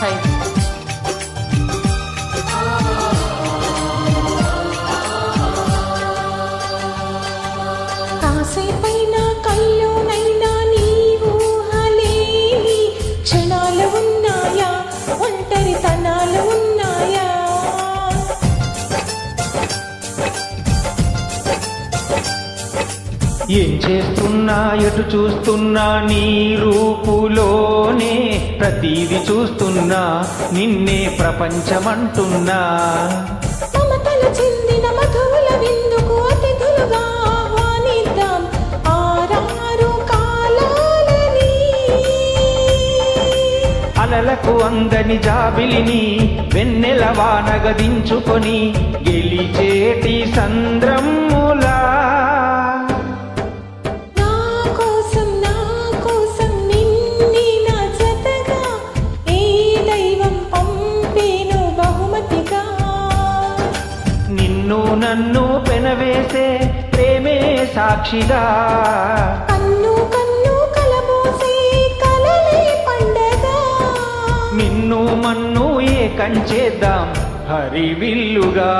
Hi కాసేపైనా కల్లోనైనా నీ ఊహలేని క్షణాలు ఉన్నాయా? ఒంటరితనాలు ఉన్నాయా? ఏం చేస్తున్నా? ఎటు చూస్తున్నా? నీ రూపులో ప్రతీది చూస్తున్నా నిన్నే ప్రపంచమంటున్నా. మమతలు చెందిన మధువుల విందుకు అతిథులుగా ఆహ్వానిద్దాం. ఆరారు కాలాలని. అలలకు అందని జాబిలిని వెన్నెల వానగదించుకొని గెలిచేటి సంద్రమ్ములా నిన్ను పెనవేసే ప్రేమే సాక్షిగా. కన్ను కన్ను కలబోసే కలలే పండగ. నిన్ను మన్ను ఏకం చేద్దాం హరివిల్లుగా.